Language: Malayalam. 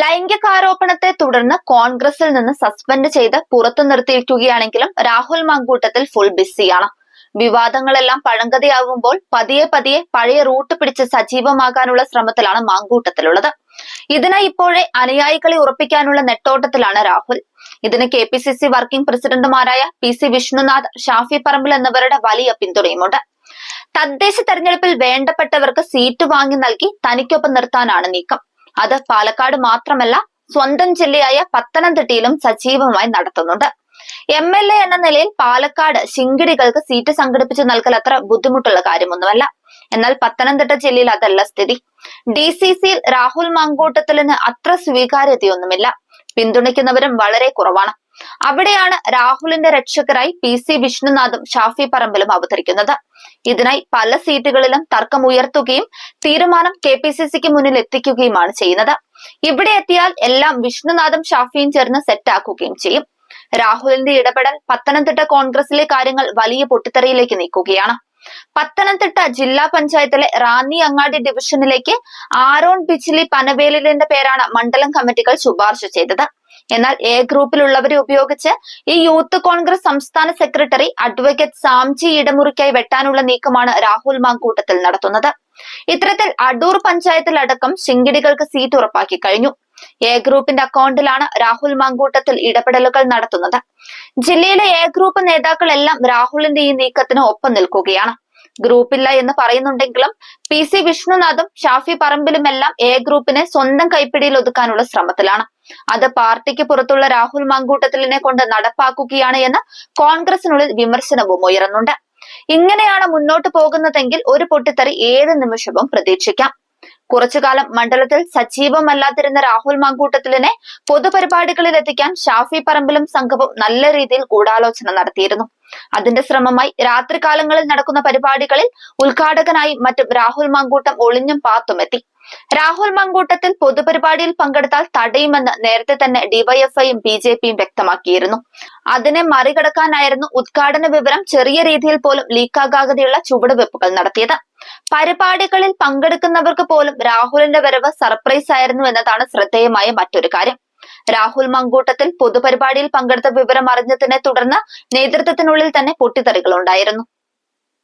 ലൈംഗികാരോപണത്തെ തുടർന്ന് കോൺഗ്രസിൽ നിന്ന് സസ്പെൻഡ് ചെയ്ത് പുറത്തു നിർത്തിയിരിക്കുകയാണെങ്കിലും രാഹുൽ മങ്കൂട്ടത്തിൽ ഫുൾ ബിസിയാണ് വിവാദങ്ങളെല്ലാം പഴങ്കഥയാവുമ്പോൾ പതിയെ പതിയെ പഴയ റൂട്ട് പിടിച്ച് സജീവമാകാനുള്ള ശ്രമത്തിലാണ് മാങ്കൂട്ടത്തിലുള്ളത്. ഇതിനായി ഇപ്പോഴേ അനുയായികളെ ഉറപ്പിക്കാനുള്ള നെട്ടോട്ടത്തിലാണ് രാഹുൽ. ഇതിന് K P C C working പ്രസിഡന്റുമാരായ പി സി വിഷ്ണുനാഥ് ഷാഫി പറമ്പിൽ എന്നിവരുടെ വലിയ പിന്തുണയുമുണ്ട്. തദ്ദേശ തെരഞ്ഞെടുപ്പിൽ വേണ്ടപ്പെട്ടവർക്ക് സീറ്റ് വാങ്ങി നൽകി തനിക്കൊപ്പം നിർത്താനാണ് നീക്കം. അത് പാലക്കാട് മാത്രമല്ല സ്വന്തം ജില്ലയായ പത്തനംതിട്ടയിലും സജീവമായി നടത്തുന്നുണ്ട്. എം എൽ എ എന്ന നിലയിൽ പാലക്കാട് ശിങ്കിടികൾക്ക് സീറ്റ് സംഘടിപ്പിച്ച് നൽകൽ അത്ര ബുദ്ധിമുട്ടുള്ള കാര്യമൊന്നുമല്ല. എന്നാൽ പത്തനംതിട്ട ജില്ലയിൽ അതല്ല സ്ഥിതി. ഡി സി സിയിൽ രാഹുൽ മങ്കോട്ടത്തിലിന് അത്ര സ്വീകാര്യതയൊന്നുമില്ല. പിന്തുണയ്ക്കുന്നവരും വളരെ കുറവാണ്. അവിടെയാണ് രാഹുലിന്റെ രക്ഷകരായി പി സി വിഷ്ണുനാഥും ഷാഫി പറമ്പിലും അവതരിക്കുന്നത്. ഇതിനായി പല സീറ്റുകളിലും തർക്കം ഉയർത്തുകയും തീരുമാനം കെ പി സി സിക്ക് മുന്നിൽ എത്തിക്കുകയുമാണ് ചെയ്യുന്നത്. ഇവിടെ എത്തിയാൽ എല്ലാം വിഷ്ണുനാഥും ഷാഫിയും ചേർന്ന് സെറ്റാക്കുകയും ചെയ്യും. രാഹുലിന്റെ ഇടപെടൽ പത്തനംതിട്ട കോൺഗ്രസിലെ കാര്യങ്ങൾ വലിയ പൊട്ടിത്തെറിയിലേക്ക് നീക്കുകയാണ്. പത്തനംതിട്ട ജില്ലാ പഞ്ചായത്തിലെ റാന്നി അങ്ങാടി ഡിവിഷനിലേക്ക് ആരോൺ ബിച്ചിലി പനവേലിന്റെ പേരാണ് മണ്ഡലം കമ്മിറ്റികൾ ശുപാർശ ചെയ്തത്. എന്നാൽ എ ഗ്രൂപ്പിലുള്ളവരെ ഉപയോഗിച്ച് ഈ യൂത്ത് കോൺഗ്രസ് സംസ്ഥാന സെക്രട്ടറി അഡ്വക്കേറ്റ് സാംജി ഇടമുറിക്കായി വെട്ടാനുള്ള നീക്കമാണ് രാഹുൽ മാങ്കൂട്ടത്തിൽ നടത്തുന്നത്. ഇത്തരത്തിൽ അടൂർ പഞ്ചായത്തിലടക്കം ശിങ്കിടികൾക്ക് സീറ്റ് ഉറപ്പാക്കി കഴിഞ്ഞു. എ ഗ്രൂപ്പിന്റെ അക്കൗണ്ടിലാണ് രാഹുൽ മാങ്കൂട്ടത്തിൽ ഇടപെടലുകൾ നടത്തുന്നത്. ജില്ലയിലെ എ ഗ്രൂപ്പ് നേതാക്കളെല്ലാം രാഹുലിന്റെ ഈ നീക്കത്തിന് ഒപ്പം നിൽക്കുകയാണ്. ഗ്രൂപ്പില്ല എന്ന് പറയുന്നുണ്ടെങ്കിലും പി സി വിഷ്ണുനാഥും ഷാഫി പറമ്പിലുമെല്ലാം എ ഗ്രൂപ്പിനെ സ്വന്തം കൈപ്പിടിയിൽ ഒതുക്കാനുള്ള ശ്രമത്തിലാണ്. അത് പാർട്ടിക്ക് പുറത്തുള്ള രാഹുൽ മാങ്കൂട്ടത്തിലിനെ കൊണ്ട് നടപ്പാക്കുകയാണ് എന്ന് കോൺഗ്രസിനുള്ളിൽ വിമർശനവും ഉയരുന്നുണ്ട്. ഇങ്ങനെയാണ് മുന്നോട്ട് പോകുന്നതെങ്കിൽ ഒരു പൊട്ടിത്തെറി ഏത് നിമിഷവും പ്രതീക്ഷിക്കാം. കുറച്ചുകാലം മണ്ഡലത്തിൽ സജീവമല്ലാതിരുന്ന രാഹുൽ മങ്കൂട്ടത്തിലിനെ പൊതുപരിപാടികളിൽ എത്തിക്കാൻ ഷാഫി പറമ്പിലും സംഘവും നല്ല രീതിയിൽ ഗൂഢാലോചന നടത്തിയിരുന്നു. അതിന്റെ ശ്രമമായി രാത്രികാലങ്ങളിൽ നടക്കുന്ന പരിപാടികളിൽ ഉദ്ഘാടകനായി മറ്റും രാഹുൽ മങ്കൂട്ടം ഒളിഞ്ഞും പാത്തുമെത്തി രാഹുൽ മങ്കൂട്ടത്തിൽ പൊതുപരിപാടിയിൽ പങ്കെടുത്താൽ തടയുമെന്ന് നേരത്തെ തന്നെ ഡിവൈഎഫ്ഐയും ബി ജെ പിയും വ്യക്തമാക്കിയിരുന്നു. അതിനെ മറികടക്കാനായിരുന്നു ഉദ്ഘാടന വിവരം ചെറിയ രീതിയിൽ പോലും ലീക്കാകാതെയുള്ള ചുവടുവെപ്പുകൾ നടത്തിയത്. പരിപാടികളിൽ പങ്കെടുക്കുന്നവർക്ക് പോലും രാഹുലിന്റെ വരവ് സർപ്രൈസ് ആയിരുന്നു എന്നതാണ് ശ്രദ്ധേയമായ മറ്റൊരു കാര്യം. രാഹുൽ മങ്കൂട്ടത്തിൽ പൊതുപരിപാടിയിൽ പങ്കെടുത്ത വിവരം അറിഞ്ഞതിനെ തുടർന്ന് നേതൃത്വത്തിനുള്ളിൽ തന്നെ പൊട്ടിത്തെറികൾ ഉണ്ടായിരുന്നു.